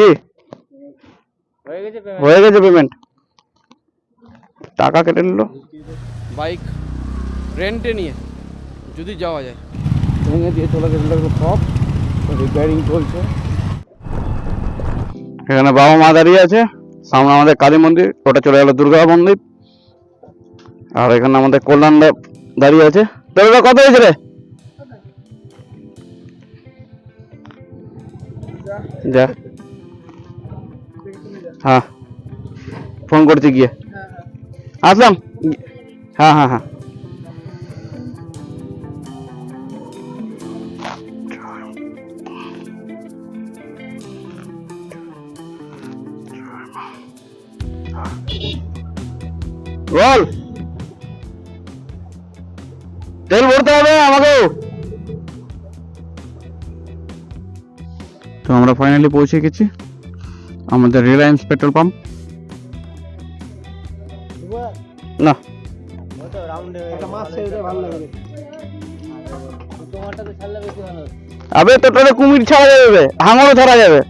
কি? হয়ে গেছে হয়ে গেছে পেমেন্ট টাকা কেটে নিল? বাইক রেন্টে নিয়ে যদি যাওয়া যায়। ভেঙে দিয়ে চলে গেছিল সব রিপেয়ারিং চলছে। এখানে বাবা মা দাঁড়িয়ে আছে সামনে আমাদের কালী মন্দির ওটা চলে গেল দুর্গা মন্দির। আর এখানে আমাদের কল্যাণদা দাঁড়িয়ে আছে। তোর কত হয়েছে রে? যা। হ্যাঁ। ফোন করছি গিয়ে। আসলাম। হ্যাঁ হ্যাঁ হ্যাঁ। বল। তেল ভরতে হবে আমাকেও। তো আমরা ফাইনালি পৌঁছে গেছি। আমাদের রিলায়েন্স পেট্রোল পাম্প না। আবে তো তোরে কুমির ছাড়া যাবে, হাঙরও ধরা যাবে।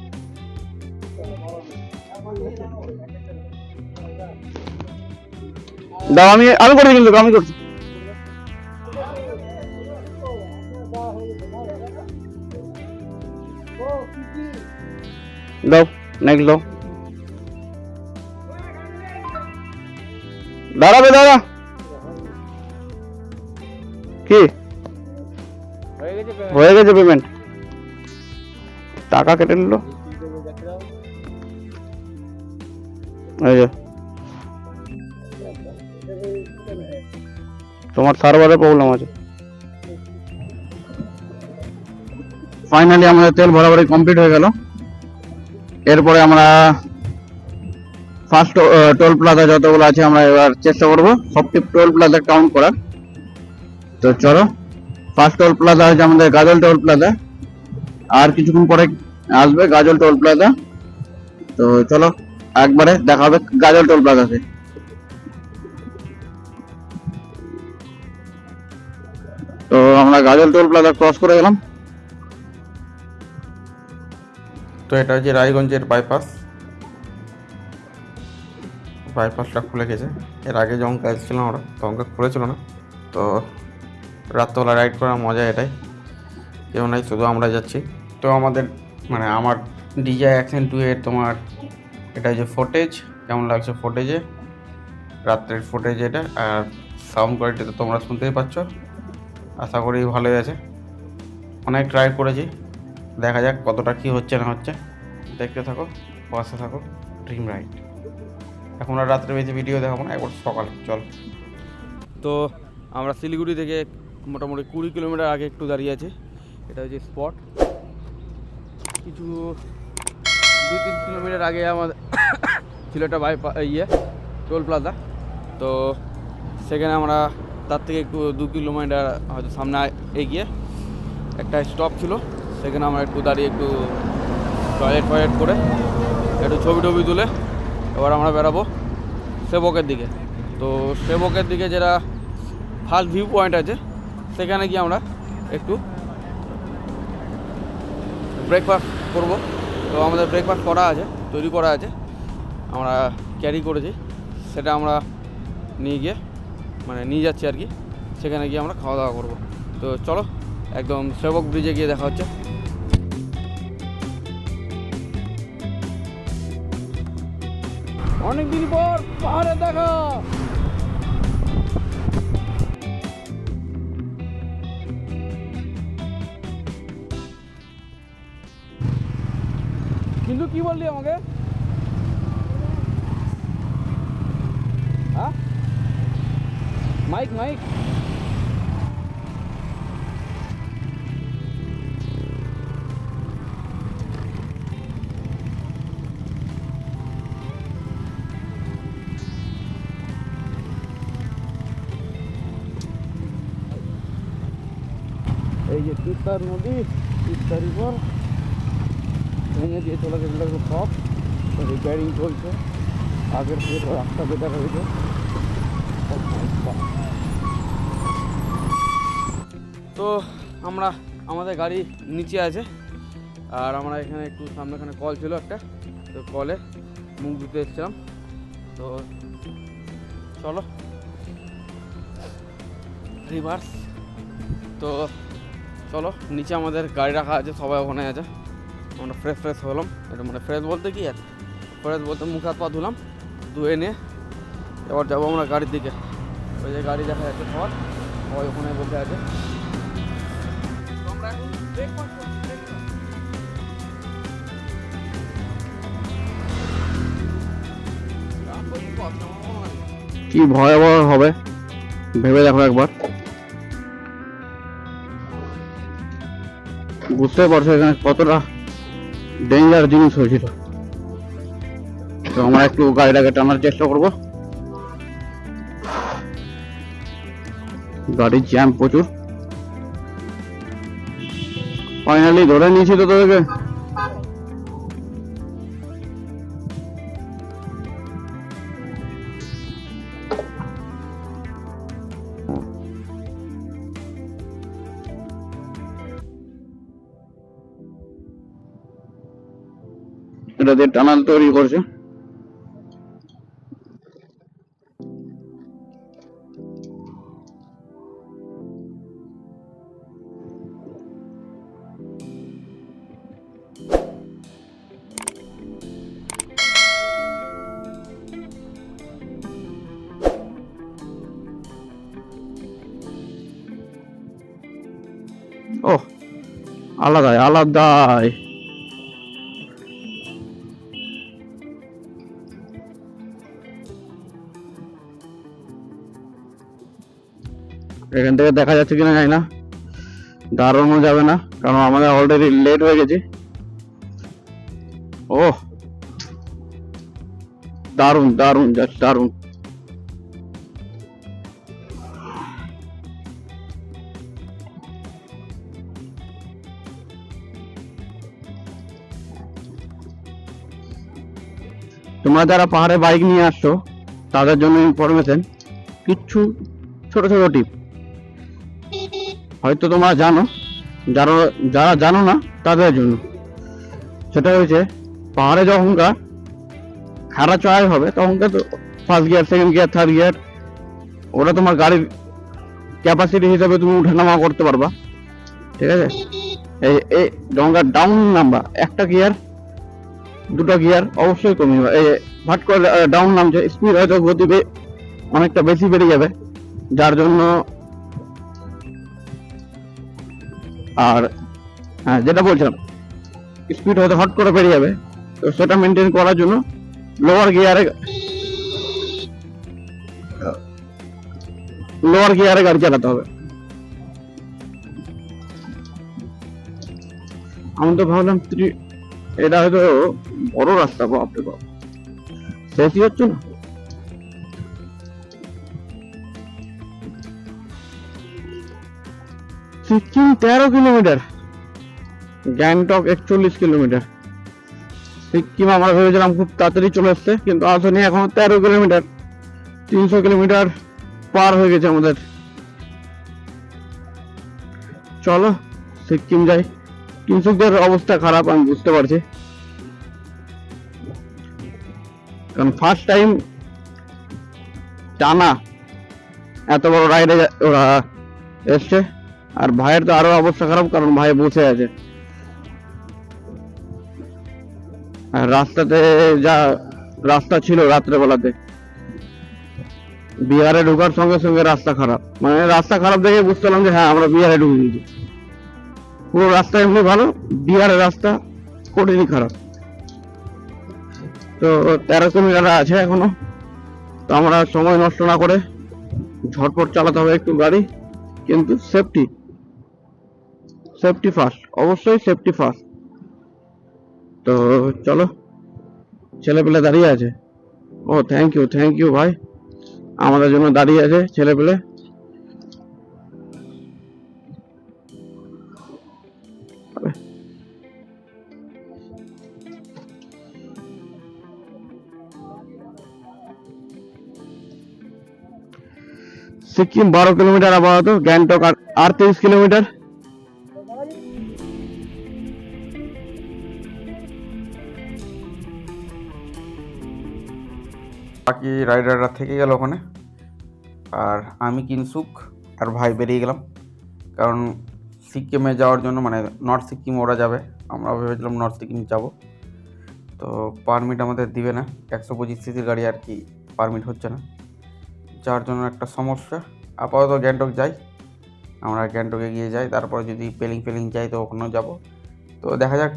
দাও, আমি আমি করছি কিন্তু, আমি করছি। দাও। দাও দাঁড়াবে, দাঁড়া। কি? হয়ে গেছে পেমেন্ট টাকা কেটে নিল। তোমার সার্ভারে প্রবলেম আছে। ফাইনালি আমাদের তেল ভরাভরি কমপ্লিট হয়ে গেল। এরপরে আমরা ফার্স্ট টোল প্লাজা যতগুলো আছে আমরা এবার চেষ্টা করব সবটি টোল প্লাজা কাউন্ট করার। তো চলো ফার্স্ট টোল প্লাজা হচ্ছে আমাদের গাজল টোল প্লাজা আর কিছুক্ষণ পরে আসবে গাজল টোল প্লাজা তো চলো, একবারে দেখা হবে গাজল টোল প্লাজাতে তো আমরা গাজল টোল প্লাজা ক্রস করে গেলাম। তো এটা হচ্ছে রায়গঞ্জের বাইপাস বাইপাসটা খুলে গেছে। এর আগে যখন কাজ আমরা তখন খুলেছিল না। তো রাত্রবেলা রাইড করার মজা এটাই। কেউ নাই, শুধু আমরা যাচ্ছি। তো আমাদের মানে আমার ডিজে অ্যাকশন টু এর তোমার, এটা হচ্ছে ফোটেজ কেমন লাগছে ফোটেজে রাত্রের ফোটেজ এটা, আর সাউন্ড কোয়ালিটি তো তোমরা শুনতেই পাচ্ছ। আশা করি ভালোই আছে। অনেক ট্রাই করেছি। দেখা যাক কতটা কি হচ্ছে না হচ্ছে। দেখতে থাকো পাশে থাকো ড্রিম রাইড এখন আর রাত্রে বেশি ভিডিও দেখাবো না, একবার সকালে, চল। তো আমরা শিলিগুড়ি থেকে মোটামুটি কুড়ি কিলোমিটার আগে একটু দাঁড়িয়ে আছি। এটা হচ্ছে স্পট কিছু দুই তিন কিলোমিটার আগে আমাদের ছিল একটা বাই ইয়ে টোল প্লাজা তো সেখানে আমরা তার থেকে একটু দু কিলোমিটার হয়তো সামনে এগিয়ে একটা স্টপ ছিল। সেখানে আমরা একটু দাঁড়িয়ে একটু টয়লেট ফয়েট করে একটু ছবি টবি তুলে এবার আমরা বেরাবো সেবকের দিকে। তো সেবকের দিকে যেটা ফার্স্ট ভিউ পয়েন্ট আছে, সেখানে গিয়ে আমরা একটু ব্রেকফাস্ট করব। তো আমাদের ব্রেকফাস্ট করা আছে, তৈরি করা আছে, আমরা ক্যারি করেছি। সেটা আমরা নিয়ে গিয়ে মানে নিয়ে যাচ্ছি আর কি। সেখানে গিয়ে আমরা খাওয়া দাওয়া করব। তো চলো, একদম সেবক ব্রিজে গিয়ে দেখা হচ্ছে। অনেকদিন পর পাহাড়ে দেখা। কিন্তু কি বললি আমাকে? হ্যাঁ? Mic mic. তিস্তার নদী তিস্তা রিভার ভেঙে দিয়ে চলে গেছিল সব। রিপেয়ারিং চলছে। আগের থেকে রাস্তা বেটার হয়েছে। তো আমরা, আমাদের গাড়ি নিচে আছে। আর আমরা এখানে একটু সামনেখানে কল ছিল একটা। তো কলে মুখ ধুতে এসেছিলাম। তো চলো। রিভার্স তো চলো, নিচে আমাদের গাড়ি রাখা আছে, সবাই ওখানে আছে। আমরা ফ্রেশ ফ্রেশ হলাম। এটা মানে ফ্রেশ বলতে কি? আর ফ্রেশ বলতে মুখ হাত পা ধুলাম, ধুয়ে নিয়ে এবার যাব আমরা গাড়ির দিকে। ওই যে গাড়ি দেখা যাচ্ছে সবার, সবাই ওখানে বসে আছে। কি ভয়াবহ হবে, ভেবে দেখো একবার। বুঝতে পারছ এখানে কতটা ডেঞ্জার জিনিস হয়েছিল। তো আমরা একটু গাড়িটাকে টানার চেষ্টা করব। গাড়ির জ্যাম প্রচুর। ফাইনালি ধরে নিয়েছি তো তোদেরকে। এটা দিয়ে টানাল তৈরি করছে। ও আলাদাই আলাদাই। এখান থেকে দেখা যাচ্ছে কিনা জানি না। দাঁড়ানো যাবে না, কারণ আমাদের অলরেডি লেট হয়ে গেছে। ও দারুণ দারুণ জাস্ট দারুণ তোমরা যারা পাহাড়ে বাইক নিয়ে আসছো, তাদের জন্য ইনফরমেশন কিচ্ছু ছোট ছোট টিপ হয়তো তোমরা জানো, যারা যারা জানো না, তাদের জন্য। সেটা হয়েছে, পাহাড়ে যখনকার খাড়া চড়াই হবে, তখনকার তো first gear second gear third gear ওটা তোমার গাড়ির ক্যাপাসিটি হিসাবে তুমি উঠানামা করতে পারবা। ঠিক আছে? এই এই ডঙ্গার ডাউন নাম্বার একটা গিয়ার দুটো গিয়ার অবশ্যই কমে যাবে। এই ভাট করে ডাউন নামছে স্পিড হয়তো গতিবে অনেকটা বেশি বেড়ে যাবে। যার জন্য আর হ্যাঁ যেটা বলছিলাম স্পিড হয়তো হট করে বেড়ে যাবে। তো সেটা মেনটেন করার জন্য লোয়ার গিয়ারে লোয়ার গিয়ারে গাড়ি চালাতে হবে। আমি তো ভাবলাম এটা হয়তো বড় রাস্তা, বাপরে বাপ। শেষই হচ্ছে না। সিকিম তেরো কিলোমিটার। গ্যাংটক একচল্লিশ কিলোমিটার। সিকিম আমরা ভেবেছিলাম খুব তাড়াতাড়ি চলে এসছে কিন্তু আসেনি, এখনও তেরো কিলোমিটার। তিনশো কিলোমিটার পার হয়ে গেছে আমাদের। চলো, সিকিম যাই। কৃষকদের অবস্থা খারাপ, আমি বুঝতে পারছি। কারণ ফার্স্ট টাইম টানা, এত বড় রাইডে ওরা এসছে। আর ভাইয়ের তো আরও অবস্থা খারাপ, কারণ ভাই বসে আছে। আর রাস্তাতে যা রাস্তা ছিল রাত্রেবেলাতে, বিহারে ঢোকার সঙ্গে সঙ্গে রাস্তা খারাপ। মানে রাস্তা খারাপ দেখে বুঝতে পারলাম যে হ্যাঁ আমরা বিহারে ঢুকে গেছি। পুরো রাস্তা এমনি ভালো, বিহারের রাস্তা কঠিনই খারাপ। তো তেরো কিলোমিটার আছে এখনও। তো আমরা সময় নষ্ট না করে ঝটপট চালাতে হবে একটু গাড়ি, কিন্তু সেফটি সেফটি ফার্স্ট অবশ্যই সেফটি ফার্স্ট তো চলো, ছেলেপেলে দাঁড়িয়ে আছে। ও থ্যাংক ইউ থ্যাংক ইউ ভাই। আমাদের জন্য দাঁড়িয়ে আছে ছেলেপেলে। সিকিম বারো কিলোমিটার আপাতত, গ্যাংটক আটত্রিশ কিলোমিটার। বাকি রাইডাররা থেকে গেল ওখানে। আর আমি কিনসুক আর ভাই বেরিয়ে গেলাম। কারণ সিকিমে যাওয়ার জন্য মানে নর্থ সিকিম ওরা যাবে। আমরা ভেবেছিলাম নর্থ সিকিম যাব। তো পারমিট আমাদের দিবে না। একশো পঁচিশ সিসির গাড়ি আর কি পারমিট হচ্ছে না। যার জন্য একটা সমস্যা। আপাতত গ্যাংটক যাই। আমরা গ্যাংটকে গিয়ে যাই। তারপরে যদি পেলিং পেলিং যাই, তো ওখানেও যাব। তো দেখা যাক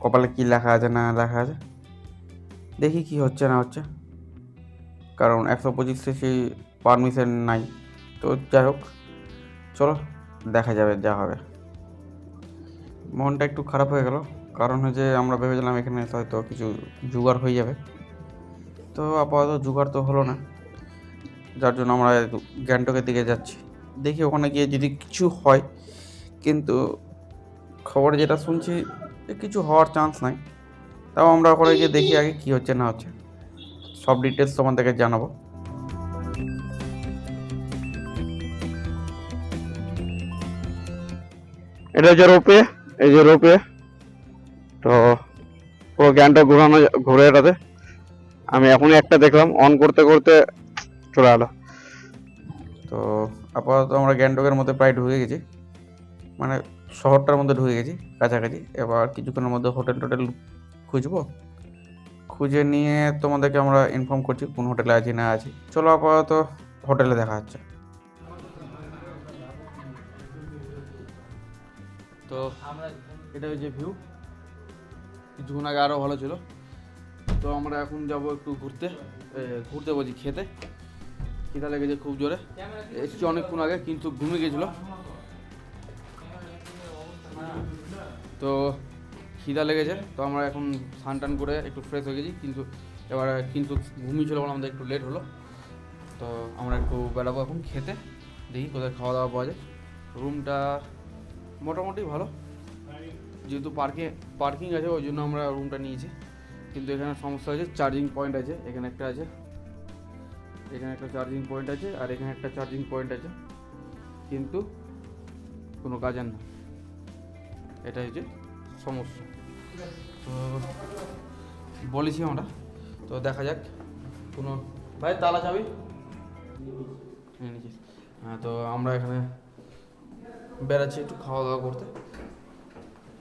কপালে কী লেখা আছে, না লেখা আছে। দেখি কি হচ্ছে, না হচ্ছে। কারণ একশো পঁচিশ সিসি পারমিশন নাই। তো যাই হোক, চলো, দেখা যাবে, যা হবে। মনটা একটু খারাপ হয়ে গেল। কারণ হচ্ছে আমরা ভেবেছিলাম এখানে হয়তো কিছু জোগাড় হয়ে যাবে। তো আপাতত জোগাড় তো হলো না। যার জন্য আমরা গ্যাংটকের দিকে যাচ্ছি। দেখি ওখানে গিয়ে যদি কিছু হয়, কিন্তু খবরে যেটা শুনছি কিছু হওয়ার চান্স নাই। তাও আমরা ওখানে গিয়ে দেখি আগে কী হচ্ছে, না হচ্ছে। সব ডিটেলস তোমাদেরকে জানাব। এটা হচ্ছে রোপে এই যে রোপে। তো পুরো জ্ঞানটা ঘোরানো ঘুরে এটাতে। আমি এখনই একটা দেখলাম অন করতে করতে চলে এলো। তো আপাতত আমরা গ্যাংটকের মধ্যে প্রায় ঢুকে গেছি। মানে শহরটার মধ্যে ঢুকে গেছি কাছাকাছি। এবার কিছুক্ষণের মধ্যে হোটেল টোটেল খুঁজবো। খুঁজে নিয়ে তোমাদেরকে আমরা ইনফর্ম করছি কোন হোটেলে আছি না আছি। চলো আপাতত হোটেলে দেখা হচ্ছে। তো এটা হচ্ছে ভিউ কিছুক্ষণ আগে আরও ভালো ছিল। তো আমরা এখন যাব একটু ঘুরতে। ঘুরতে বলছি খেতে। খিদা লেগেছে খুব জোরে। এসছি অনেকক্ষণ আগে, কিন্তু ঘুমিয়ে গেছিল। তো খিদা লেগেছে, তো আমরা এখন স্নান টান করে একটু ফ্রেশ হয়ে গেছি, কিন্তু এবার, কিন্তু ঘুমিয়েছিল বলে আমাদের একটু লেট হলো। তো আমরা একটু বেড়াবো এখন খেতে, দেখি কোথায় খাওয়া দাওয়া পাওয়া যায়। রুমটা মোটামুটি ভালো, যেহেতু পার্কে পার্কিং আছে, ওই জন্য আমরা রুমটা নিয়েছি। কিন্তু এখানে সমস্যা হয়েছে চার্জিং পয়েন্ট আছে, এখানে একটা আছে, এখানে একটা চার্জিং পয়েন্ট আছে, আর এখানে একটা চার্জিং পয়েন্ট আছে। কিন্তু কোনো কাজের না। এটা হচ্ছে সমস্যা। তো বলেছি আমরা। তো দেখা যাক কোনো ভাই তালা চাবি? হ্যাঁ তো আমরা এখানে বেড়াচ্ছি একটু খাওয়া দাওয়া করতে।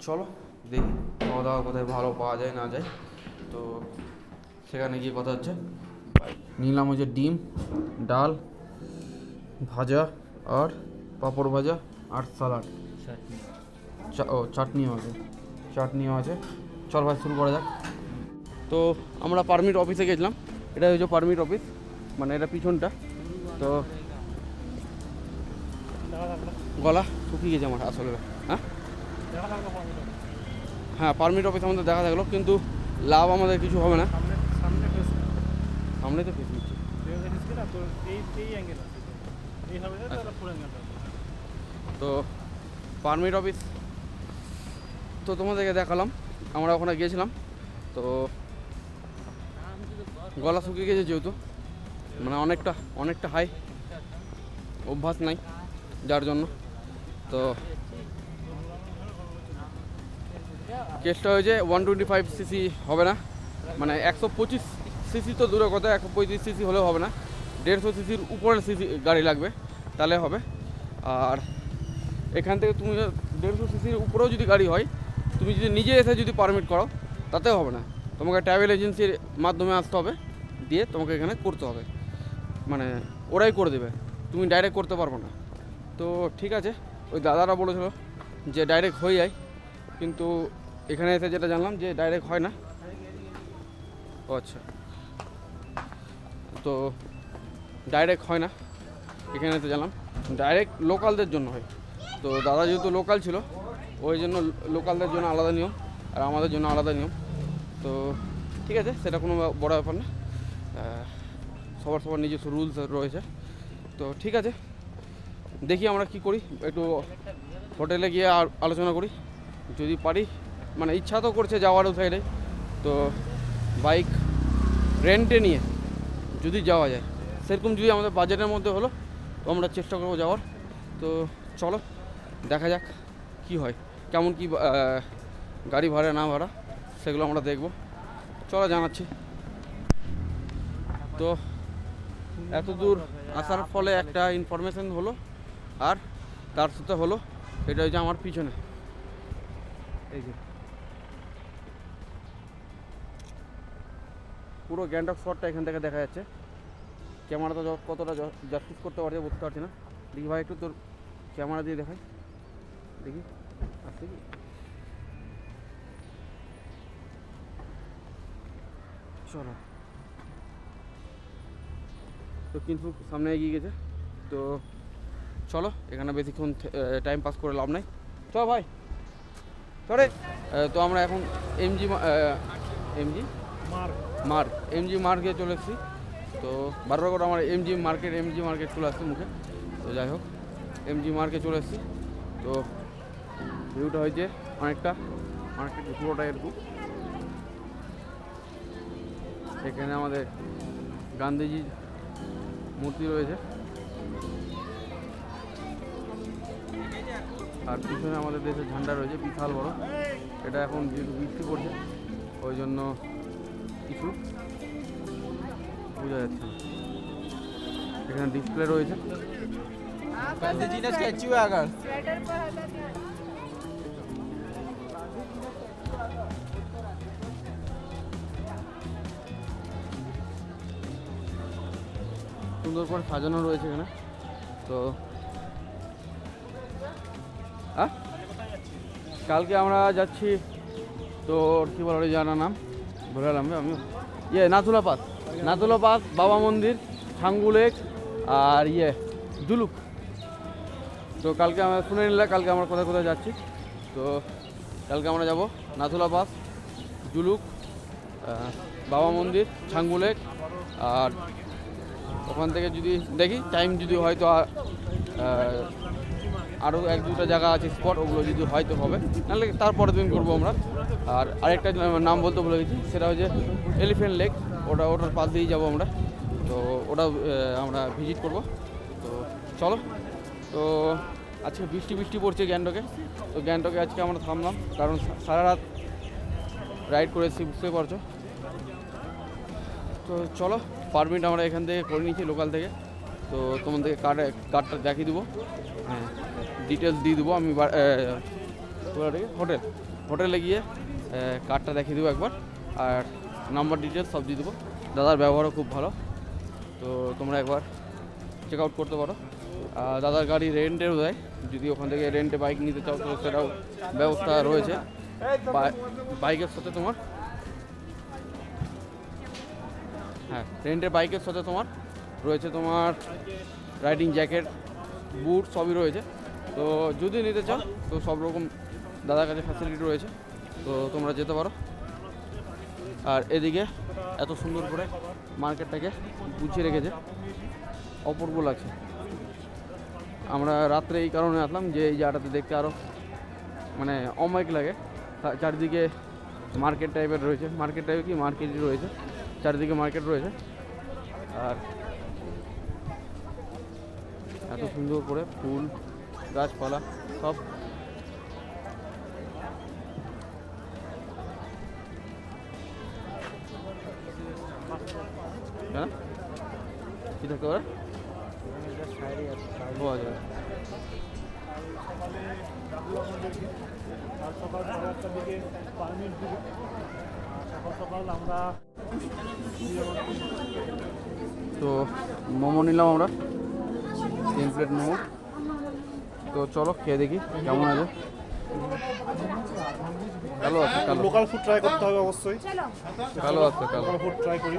চলো দেখি খাওয়া দাওয়া কোথায় ভালো পাওয়া যায় না যায়। তো সেখানে গিয়ে কথা হচ্ছে। নিলাম হচ্ছে ডিম ডাল ভাজা আর পাঁপড় ভাজা আর সালাড। ও চাটনিও আছে। চাটনিও আছে। চল ভাই শুরু করা যাক। তো আমরা পারমিট অফিসে গেছিলাম। এটা হচ্ছে পারমিট অফিস মানে এটা পিছনটা। তো গলা শুকিয়ে গেছে আমার আসলে। হ্যাঁ? হ্যাঁ পারমিট অফিস আমাদের দেখা থাকল কিন্তু লাভ আমাদের কিছু হবে না। সামনে তো ফিস নিচ্ছে। তো এই এই অ্যাঙ্গেল আছে এই হবে না তারা পুরো অ্যাঙ্গেল তো পারমিট অফিস তো তোমাদেরকে দেখালাম, আমরা ওখানে গিয়েছিলাম, তো গলা শুকিয়ে গেছে যেহেতু মানে অনেকটা অনেকটা হাই অভ্যাস নাই যার জন্য, তো কেসটা হয়েছে ওয়ান টোয়েন্টি ফাইভ সিসি হবে না মানে একশো পঁচিশ সিসি তো দূরের কথা, একশো পঁয়ত্রিশ সিসি হলেও হবে না, দেড়শো সিসির উপরে সিসি গাড়ি লাগবে, তাহলে হবে, আর এখান থেকে তুমি দেড়শো সিসির উপরেও যদি গাড়ি হয় তুমি যদি নিজে এসে যদি পারমিট করো তাতেও হবে না। তোমাকে ট্রাভেল এজেন্সির মাধ্যমে আসতে হবে, দিয়ে তোমাকে এখানে করতে হবে। মানে ওরাই করে দেবে, তুমি ডাইরেক্ট করতে পারব না। তো ঠিক আছে, ওই দাদারা বলেছিল যে ডাইরেক্ট হয়ে যায়, কিন্তু এখানে এসে যেটা জানলাম যে ডাইরেক্ট হয় না। ও আচ্ছা। তো ডাইরেক্ট হয় না, এখানে এসে জানলাম। ডাইরেক্ট লোকালদের জন্য হয়। তো দাদা যেহেতু লোকাল ছিল ওই জন্য লোকালদের জন্য আলাদা নিয়ম আর আমাদের জন্য আলাদা নিয়ম। তো ঠিক আছে, সেটা কোনো বড় ব্যাপার না। সবার সবার নিজস্ব রুলস রয়েছে। তো ঠিক আছে, দেখি আমরা কি করি। একটু হোটেলে গিয়ে আর- আলোচনা করি। যদি পারি মানে ইচ্ছা তো করছে যাওয়ার ওই সাইডে তো বাইক রেন্টে নিয়ে যদি যাওয়া যায়। সেরকম যদি আমাদের বাজেটের মধ্যে হলো, তো আমরা চেষ্টা করব যাওয়ার। তো চলো, দেখা যাক কি হয়। কেমন কি গাড়ি ভাড়া না ভাড়া সেগুলো আমরা দেখব চলো জানাচ্ছি তো এত দূর আসার ফলে একটা ইনফরমেশন হলো আর তার সাথে হলো সেটা হচ্ছে আমার পিছনে এই যে পুরো গ্যান্ডক শটটা এখান থেকে দেখা যাচ্ছে ক্যামেরাটা কতটা জাস্টিস করতে পারছে বুঝতে পারছি না দেখি ভাই একটু তোর ক্যামেরা দিয়ে দেখাই দেখি কি চলো। তো কিন্তু সামনে এগিয়ে গেছে। তো চলো এখানে বেশিক্ষণ টাইম পাস করে লাভ নাই। চলো ভাই। চলে তো আমরা এখন MG MG Marg Marg MG মার্কে চলে এসেছি। তো বারবার করে আমার এমজি মার্কেট এমজি মার্কেট চলে আসছে মুখে। তো যাই হোক এমজি মার্কে চলে এসেছি। তো ভিউটা হয়েছে অনেকটা অনেকটা পুরোটা এরকম এখানে আমাদের গান্ধীজির মূর্তি রয়েছে। আর পিছনে আমাদের দেশের ঝান্ডা রয়েছে বিশাল বড়। এটা এখন যেহেতু বৃষ্টি পড়ছে ওই জন্য কিছু বোঝা যাচ্ছে এখানে ডিসপ্লে রয়েছে। সুন্দর করে সাজানো রয়েছে এখানে। তো কালকে আমরা যাচ্ছি তো কী বলে ওই জানা নাম? ভুলে রে আমি ইয়ে নাথুলা পাস নাথুলা পাস বাবা মন্দির লেক আর ইয়ে জুলুক তো কালকে আমরা শুনে নিলে, কালকে আমরা কোথায় কোথায় যাচ্ছি। তো কালকে আমরা যাব নাথুলা পাস জুলুক বাবা মন্দির লেক আর ওখান থেকে যদি দেখি টাইম যদি হয়তো আরও এক দুটা জায়গা আছে স্পট ওগুলো যদি হয়তো হবে। নাহলে তারপরের দিন করব আমরা। আর আরেকটা নাম বলতে ভুলে গেছি, সেটা হচ্ছে এলিফেন্ট লেক ওটা, ওটার পাশ দিয়েই যাব আমরা। তো ওটা আমরা ভিজিট করব। তো চলো। তো আজকে বৃষ্টি বৃষ্টি পড়ছে গ্যাংটকে। তো গ্যাংটকে আজকে আমরা থামলাম। কারণ সারা রাত রাইড করেছি বুঝতে পারছ। তো চলো। পারমিট আমরা এখান থেকে করে নিয়েছি লোকাল থেকে। তো তোমাদেরকে কার্ড কার্ডটা দেখিয়ে দেবো। হ্যাঁ। ডিটেলস দিয়ে দেবো আমি হোটেল। হোটেলে গিয়ে কার্ডটা দেখিয়ে দেবো একবার। আর নাম্বার ডিটেলস সব দিয়ে দেবো। দাদার ব্যবহারও খুব ভালো। তো তোমরা একবার চেক আউট করতে পারো। আর দাদার গাড়ি রেন্টেও দেয়। যদি ওখান থেকে রেন্টে বাইক নিতে চাও তো সেটাও ব্যবস্থা রয়েছে। বাইকের সাথে তোমার হ্যাঁ রেন্টের বাইকের সাথে তোমার রয়েছে তোমার রাইডিং জ্যাকেট বুট সবই রয়েছে। তো যদি নিতে চাও, তো সব রকম দাদার কাছে ফ্যাসিলিটি রয়েছে। তো তোমরা যেতে পারো। আর এদিকে এত সুন্দর করে মার্কেটটাকে গুছিয়ে রেখেছে। অপূর্ব লাগছে আমরা রাত্রে এই কারণে আসলাম যে এই জায়গাটাতে দেখতে আরও মানে অমায়িক লাগে। চারিদিকে মার্কেট টাইপের রয়েছে। মার্কেট টাইপের কি মার্কেটই রয়েছে। চারিদিকে মার্কেট রয়েছে। আর এত সুন্দর করে ফুল, গাছপালা, সব। কেন কি থাকতে পারে সকাল সাড়ে আটটার দিকে তো মোমো নিলাম আমরা। তিন প্লেট মোমো। তো চলো খেয়ে দেখি কেমন আছে ভালো আছে কালো। লোকাল ফুড ট্রাই করতে হবে অবশ্যই। ভালো আছে লোকাল ফুড ট্রাই করি।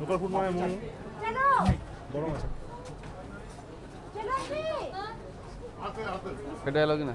লোকাল ফুড মানে মোমো। গরম আছে। এটা এলো কিনা?